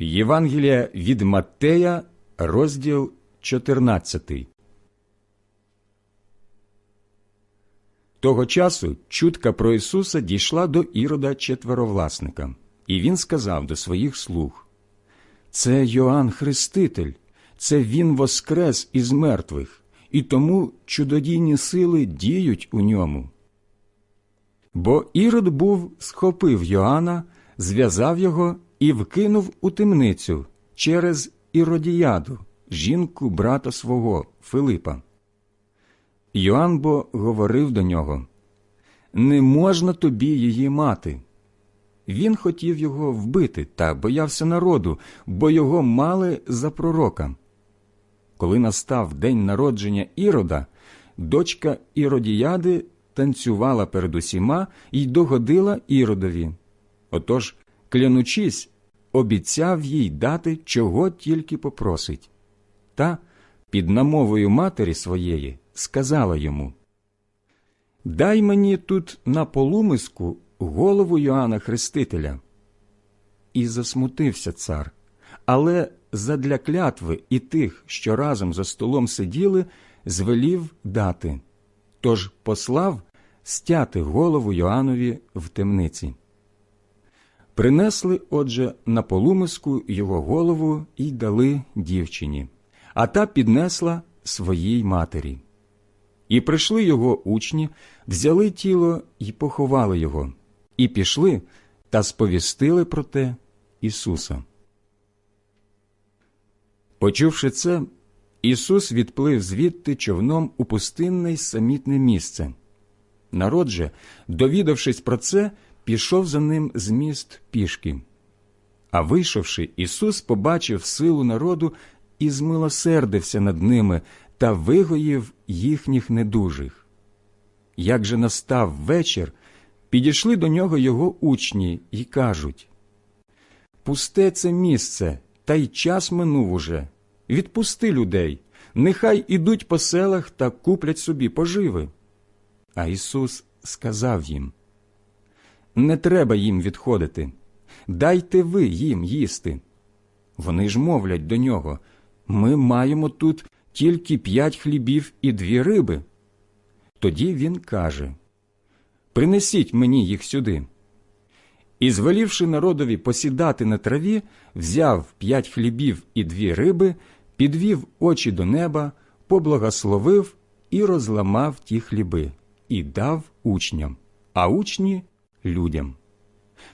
Євангелія від Маттея, розділ 14. Того часу чутка про Ісуса дійшла до Ірода четверовласника, і він сказав до своїх слуг Це Йоанн Хреститель, це Він воскрес із мертвих, і тому чудодійні сили діють у ньому. Бо Ірод був схопив Йоанна, зв'язав його і вкинув у темницю через Іродіяду, жінку брата свого Филипа. Йоанн бо говорив до нього Не можна тобі її мати. Він хотів його вбити та боявся народу, бо його мали за пророка. Коли настав день народження Ірода, дочка Іродіяди танцювала перед усіма і догодила Іродові. Отож, клянучись, обіцяв їй дати, чого тільки попросить. Та, під намовою матері своєї, сказала йому Дай мені тут на полумиску голову Йоанна Хрестителя. І засмутився цар, але задля клятви і тих, що разом за столом сиділи, звелів дати. Тож послав стяти голову Йоаннові в темниці. Принесли, отже, на полумиску його голову і дали дівчині, а та піднесла своїй матері. І прийшли його учні, взяли тіло і поховали його, і пішли та сповістили про те Ісуса. Почувши це, Ісус відплив звідти човном у пустинне й самітне місце. Народ же, довідавшись про це, пішов за ним з міст пішки. А вийшовши, Ісус побачив силу народу і змилосердився над ними та вигоїв їхніх недужих. Як же настав вечір, підійшли до нього його учні й кажуть Пусте це місце, та й час минув уже. Відпусти людей, нехай ідуть по селах та куплять собі поживи. А Ісус сказав їм Не треба їм відходити, дайте ви їм їсти. Вони ж мовлять до нього Ми маємо тут тільки п'ять хлібів і дві риби. Тоді він каже Принесіть мені їх сюди. І, звелівши народові посідати на траві, взяв п'ять хлібів і дві риби, підвів очі до неба, поблагословив і розламав ті хліби, і дав учням, а учні людям.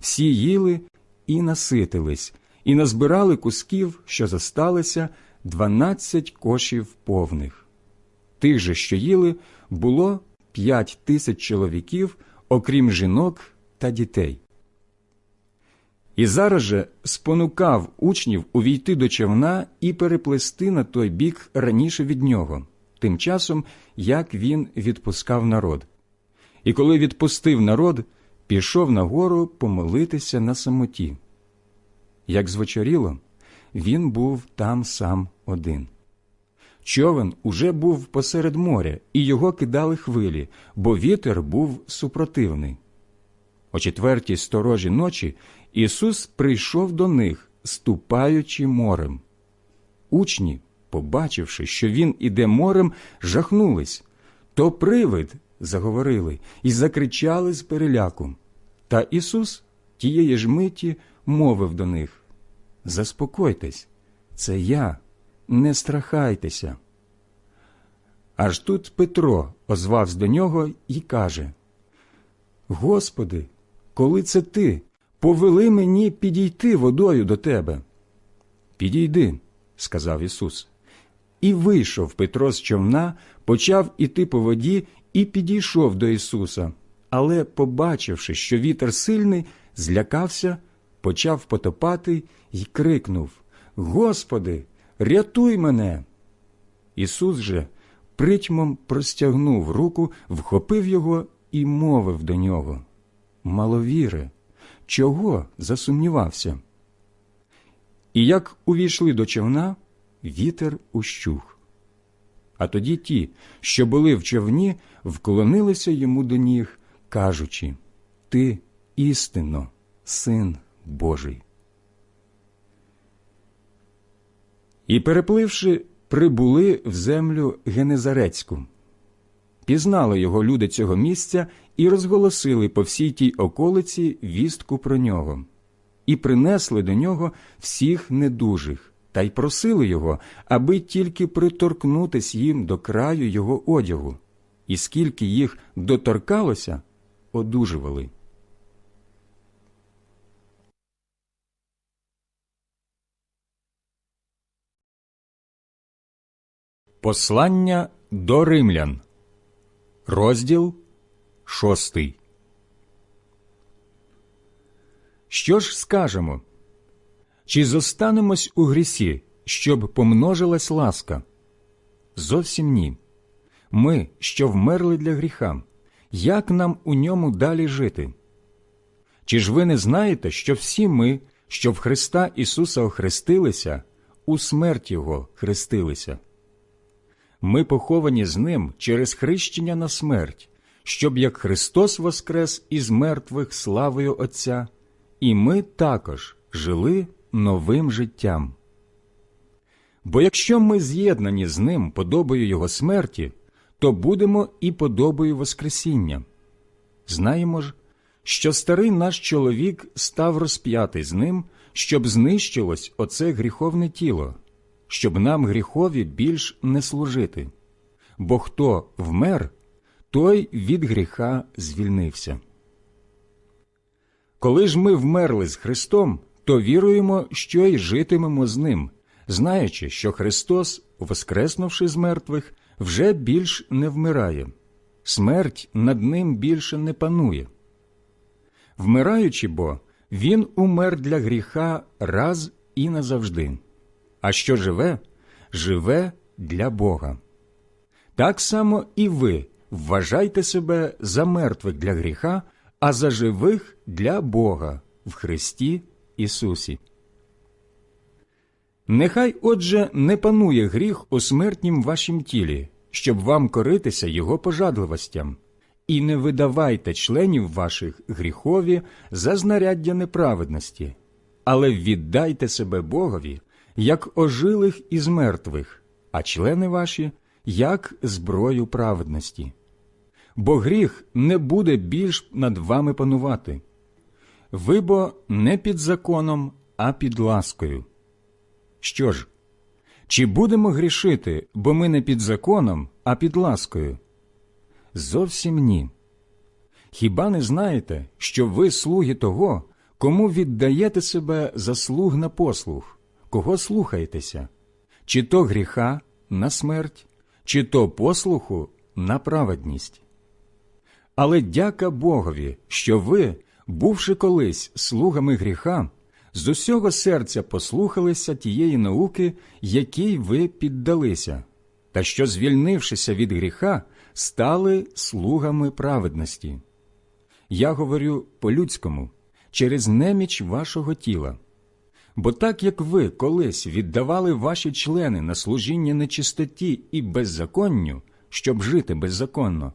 Всі їли і наситились, і назбирали кусків, що зосталися, дванадцять кошів повних. Тих же, що їли, було п'ять тисяч чоловіків, окрім жінок та дітей. І зараз же спонукав учнів увійти до човна і переплести на той бік раніше від нього, тим часом, як він відпускав народ. І коли відпустив народ, пішов на гору помолитися на самоті. Як звечоріло, він був там сам один. Човен уже був посеред моря, і його кидали хвилі, бо вітер був супротивний. О четвертій сторожі ночі Ісус прийшов до них, ступаючи морем. Учні, побачивши, що Він іде морем, жахнулись. То привид, заговорили, і закричали з переляку. Та Ісус тієї ж миті мовив до них Заспокойтесь, це я, не страхайтеся. Аж тут Петро озвався до нього і каже Господи, коли це ти, повели мені підійти водою до тебе. Підійди, сказав Ісус. І вийшов Петро з човна, почав іти по воді і підійшов до Ісуса. Але, побачивши, що вітер сильний, злякався, почав потопати й крикнув Господи, рятуй мене. Ісус же притьмом простягнув руку, вхопив його і мовив до нього Маловіре, чого засумнівався? І як увійшли до човна, вітер ущух. А тоді ті, що були в човні, вклонилися йому до ніг, кажучи Ти істинно, син Божий. І, перепливши, прибули в землю Генезарецьку. Пізнали його люди цього місця і розголосили по всій тій околиці вістку про нього, і принесли до нього всіх недужих, та й просили його, аби тільки приторкнутись їм до краю його одягу, і скільки їх доторкалося, одужували. Послання до римлян, розділ шостий. Що ж скажемо? Чи зостанемось у грісі, щоб помножилась ласка? Зовсім ні. Ми, що вмерли для гріха, як нам у ньому далі жити? Чи ж ви не знаєте, що всі ми, що в Христа Ісуса охрестилися, у смерть Його хрестилися? Ми поховані з Ним через хрещення на смерть, щоб як Христос воскрес із мертвих славою Отця, і ми також жили новим життям. Бо якщо ми з'єднані з Ним подобою Його смерті, то будемо і подобою Воскресіння. Знаємо ж, що старий наш чоловік став розп'ятий з ним, щоб знищилось оце гріховне тіло, щоб нам гріхові більш не служити. Бо хто вмер, той від гріха звільнився. Коли ж ми вмерли з Христом, то віруємо, що й житимемо з Ним, знаючи, що Христос, воскреснувши з мертвих, вже більш не вмирає, смерть над ним більше не панує. Вмираючи бо, Він умер для гріха раз і назавжди, а що живе, живе для Бога. Так само і ви вважайте себе за мертвих для гріха, а за живих для Бога в Христі Ісусі. Нехай, отже, не панує гріх у смертнім вашім тілі, щоб вам коритися його пожадливостям, і не видавайте членів ваших гріхові за знаряддя неправедності, але віддайте себе Богові, як ожилих із мертвих, а члени ваші як зброю праведності. Бо гріх не буде більш над вами панувати. Ви бо не під законом, а під ласкою. Що ж, чи будемо грішити, бо ми не під законом, а під ласкою? Зовсім ні. Хіба не знаєте, що ви слуги того, кому віддаєте себе за слуг на послуг, кого слухаєтеся, чи то гріха на смерть, чи то послуху на праведність? Але дяка Богові, що ви, бувши колись слугами гріха, з усього серця послухалися тієї науки, якій ви піддалися, та що, звільнившися від гріха, стали слугами праведності. Я говорю по-людському, через неміч вашого тіла. Бо так як ви колись віддавали ваші члени на служіння нечистоті і беззаконню, щоб жити беззаконно,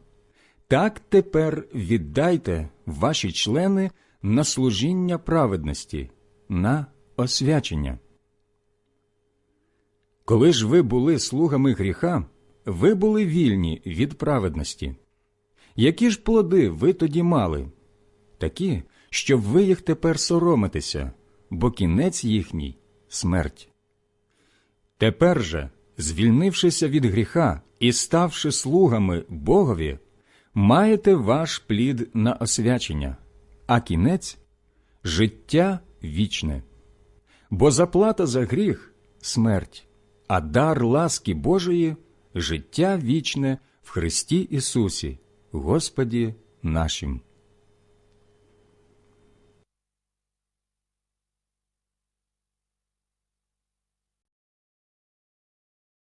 так тепер віддайте ваші члени на служіння праведності, на освячення. Коли ж ви були слугами гріха, ви були вільні від праведності. Які ж плоди ви тоді мали? Такі, щоб ви їх тепер соромитеся, бо кінець їхній смерть. Тепер же, звільнившися від гріха і ставши слугами Богові, маєте ваш плід на освячення, а кінець життя вічне. Бо заплата за гріх смерть, а дар ласки Божої життя вічне в Христі Ісусі, Господі нашим.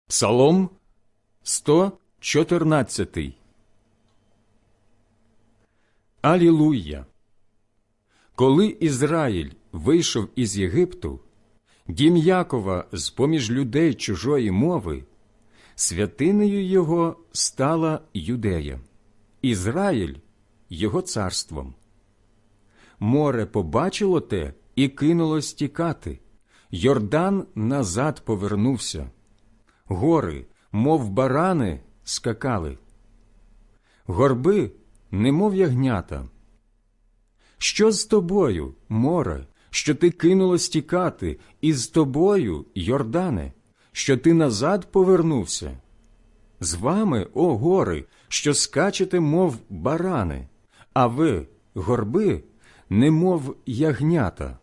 Псалом 114 Алілуя! Коли Ізраїль вийшов із Єгипту, дім Якова з поміж людей чужої мови, святинею його стала Юдея, Ізраїль його царством. Море побачило те і кинулось тікати, Йордан назад повернувся, гори, мов барани, скакали, горби, немов ягнята. Що з тобою, море, що ти кинуло тікати, і з тобою, Йордане, що ти назад повернувся? З вами, о гори, що скачете, мов барани, а ви, горби, немов ягнята.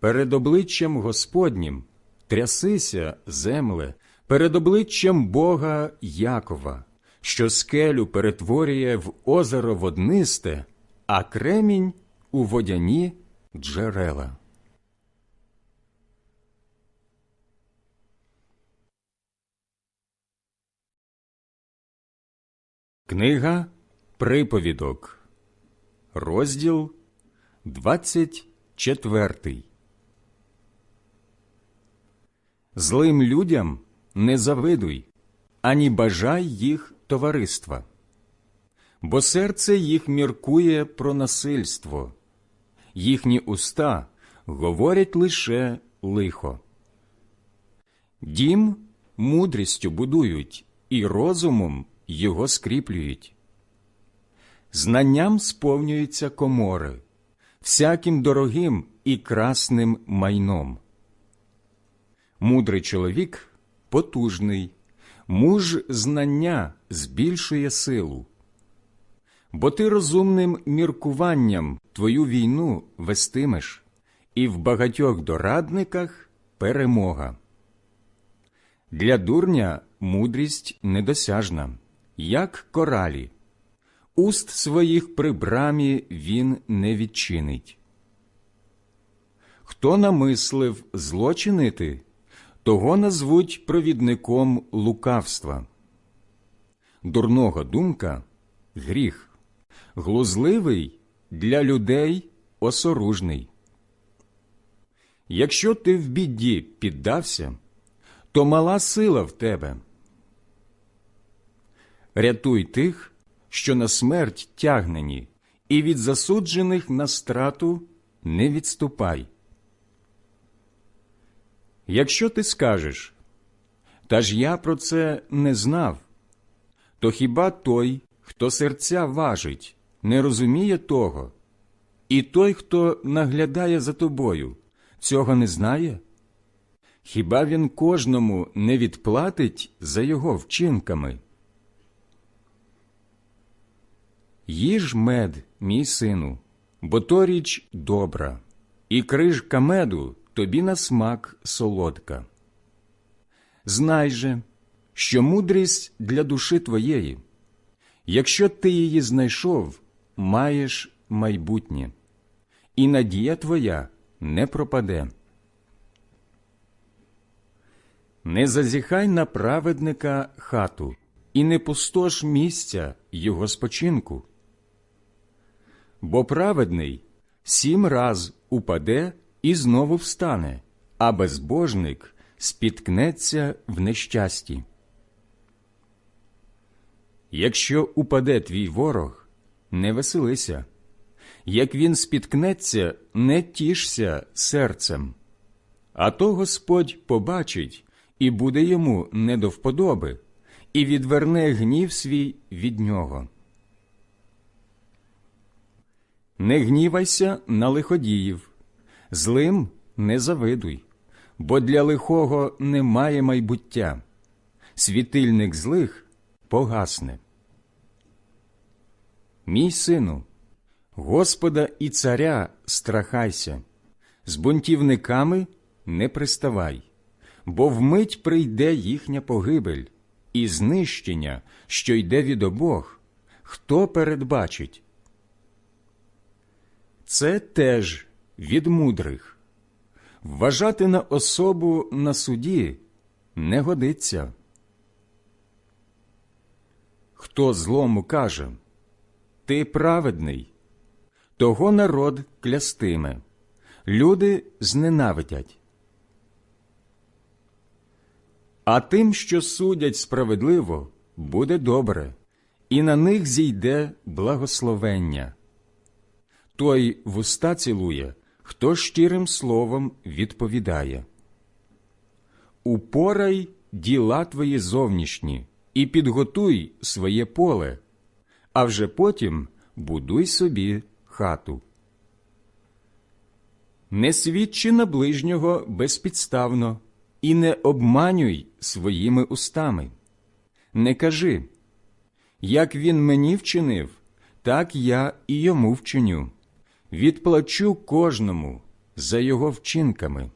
Перед обличчям Господнім трясися, земле, перед обличчям Бога Якова, що скелю перетворює в озеро воднисте, а кремінь у водяні джерела. Книга Приповідок, розділ 24 Злим людям не завидуй, ані бажай їх товариства, бо серце їх міркує про насильство, їхні уста говорять лише лихо. Дім мудрістю будують і розумом його скріплюють. Знанням сповнюються комори, всяким дорогим і красним майном. Мудрий чоловік потужний, муж знання збільшує силу. Бо ти розумним міркуванням твою війну вестимеш, і в багатьох дорадниках перемога. Для дурня мудрість недосяжна, як коралі. Уст своїх при брамі він не відчинить. Хто намислив злочинити, того назвуть провідником лукавства. Дурного думка гріх, глузливий для людей осоружний. Якщо ти в біді піддався, то мала сила в тебе. Рятуй тих, що на смерть тягнені, і від засуджених на страту не відступай. Якщо ти скажеш, та ж я про це не знав, то хіба той, хто серця важить, не розуміє того, і той, хто наглядає за тобою, цього не знає? Хіба він кожному не відплатить за його вчинками? Їж мед, мій сину, бо то річ добра, і крижка меду тобі на смак солодка. Знай же, що мудрість для душі твоєї, якщо ти її знайшов, маєш майбутнє, і надія твоя не пропаде. Не зазіхай на праведника хату, і не пустош місця його спочинку. Бо праведний сім раз упаде і знову встане, а безбожник спіткнеться в нещасті. Якщо упаде твій ворог, не веселися, як він спіткнеться, не тішся серцем, а то Господь побачить і буде йому не до вподоби, і відверне гнів свій від нього. Не гнівайся на лиходіїв, злим не завидуй, бо для лихого немає майбуття, світильник злих погасне. Мій сину, Господа і царя страхайся, з бунтівниками не приставай, бо вмить прийде їхня погибель і знищення, що йде від обох, хто передбачить. Це теж від мудрих. Вважати на особу на суді не годиться. Хто злому каже Ти праведний, того народ клястиме, люди зненавидять. А тим, що судять справедливо, буде добре, і на них зійде благословення той вуста цілує, хто щирим словом відповідає. Упорай діла твої зовнішні і підготуй своє поле, а вже потім будуй собі хату. Не свідчи на ближнього безпідставно і не обманюй своїми устами. Не кажи, як він мені вчинив, так я і йому вчиню. Відплачу кожному за його вчинками.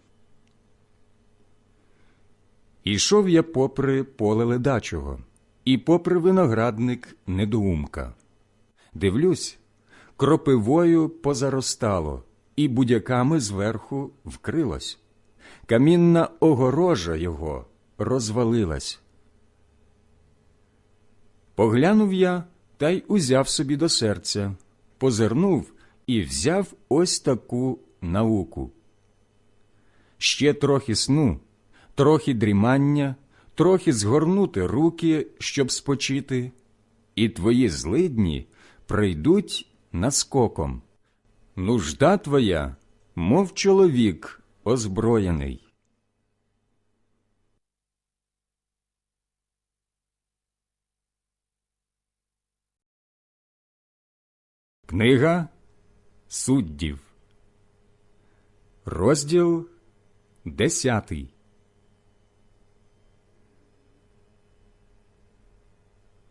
Ішов я попри поле ледачого, і попри виноградник недоумка. Дивлюсь, кропивою позаростало, і будяками зверху вкрилось. Камінна огорожа його розвалилась. Поглянув я та й узяв собі до серця, позирнув і взяв ось таку науку. Ще трохи сну, трохи дрімання, трохи згорнути руки, щоб спочити, і твої злидні прийдуть наскоком. Нужда твоя, мов чоловік озброєний. Книга суддів, розділ десятий.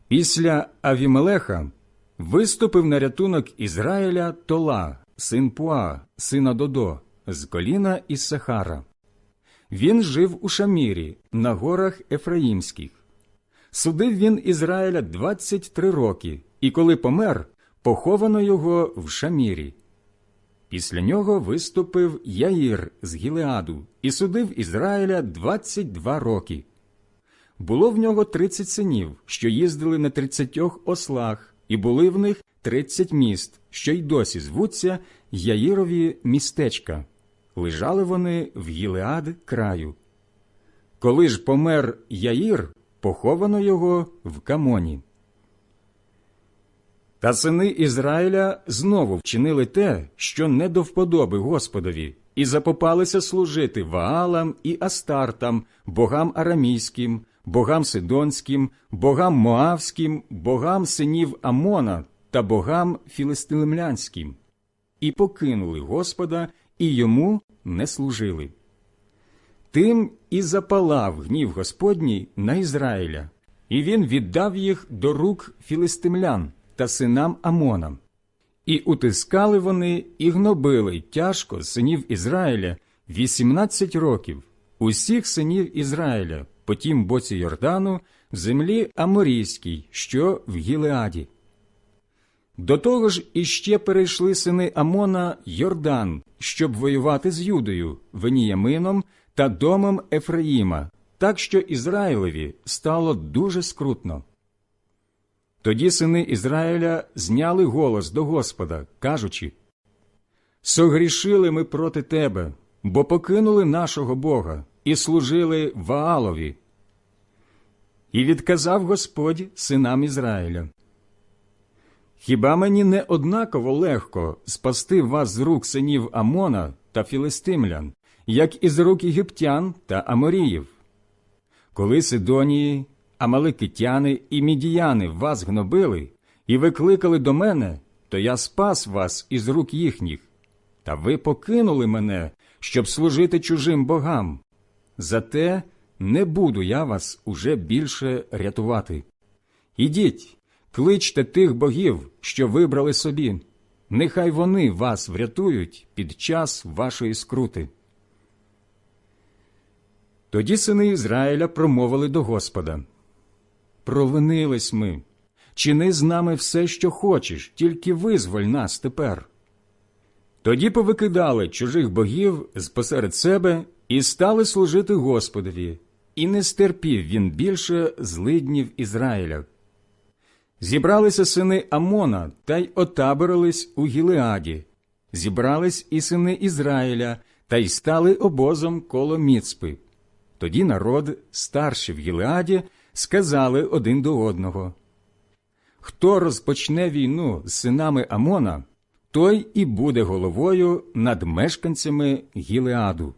Після Авімелеха виступив на рятунок Ізраїля Тола, син Пуа, сина Додо, з коліна Іссахара. Він жив у Шамірі, на горах Ефраїмських. Судив він Ізраїля 23 роки, і коли помер, поховано його в Шамірі. Після нього виступив Яїр з Гілеаду і судив Ізраїля 22 роки. Було в нього 30 синів, що їздили на 30 ослах, і були в них 30 міст, що й досі звуться Яїрові містечка. Лежали вони в Гілеад краю. Коли ж помер Яїр, поховано його в Камоні. Та сини Ізраїля знову вчинили те, що не до вподоби Господові, і запопалися служити Ваалам і Астартам, богам арамійським, богам Сидонським, богам Моавським, богам синів Амона та богам філистимлянським, і покинули Господа, і йому не служили. Тим і запалав гнів Господній на Ізраїля, і він віддав їх до рук філистимлян та синам Амонам. І утискали вони і гнобили тяжко синів Ізраїля вісімнадцять років, усіх синів Ізраїля, по тім боці Йордану, в землі Аморійській, що в Гілеаді. До того ж іще перейшли сини Амона Йордан, щоб воювати з Юдою, Веніямином та домом Ефраїма, так що Ізраїлеві стало дуже скрутно. Тоді сини Ізраїля зняли голос до Господа, кажучи Согрішили ми проти тебе, бо покинули нашого Бога і служили Ваалові. І відказав Господь синам Ізраїля. Хіба мені не однаково легко спасти вас з рук синів Амона та Філистимлян, як і з рук єгиптян та Аморіїв? Коли Сидонії, Амаликитяни і мідіяни вас гнобили і викликали до мене, то я спас вас із рук їхніх, та ви покинули мене, щоб служити чужим богам. Зате не буду я вас уже більше рятувати. Ідіть, кличте тих богів, що вибрали собі, нехай вони вас врятують під час вашої скрути. Тоді сини Ізраїля промовили до Господа Провинились ми, чини з нами все, що хочеш, тільки визволь нас тепер. Тоді повикидали чужих богів з посеред себе і стали служити Господові, і не стерпів він більше злиднів Ізраїля. Зібралися сини Амона та й отаборились у Гілеаді, зібрались і сини Ізраїля та й стали обозом коло Міцпи. Тоді народ, старші в Гілеаді, сказали один до одного Хто розпочне війну з синами Амона, той і буде головою над мешканцями Гілеаду.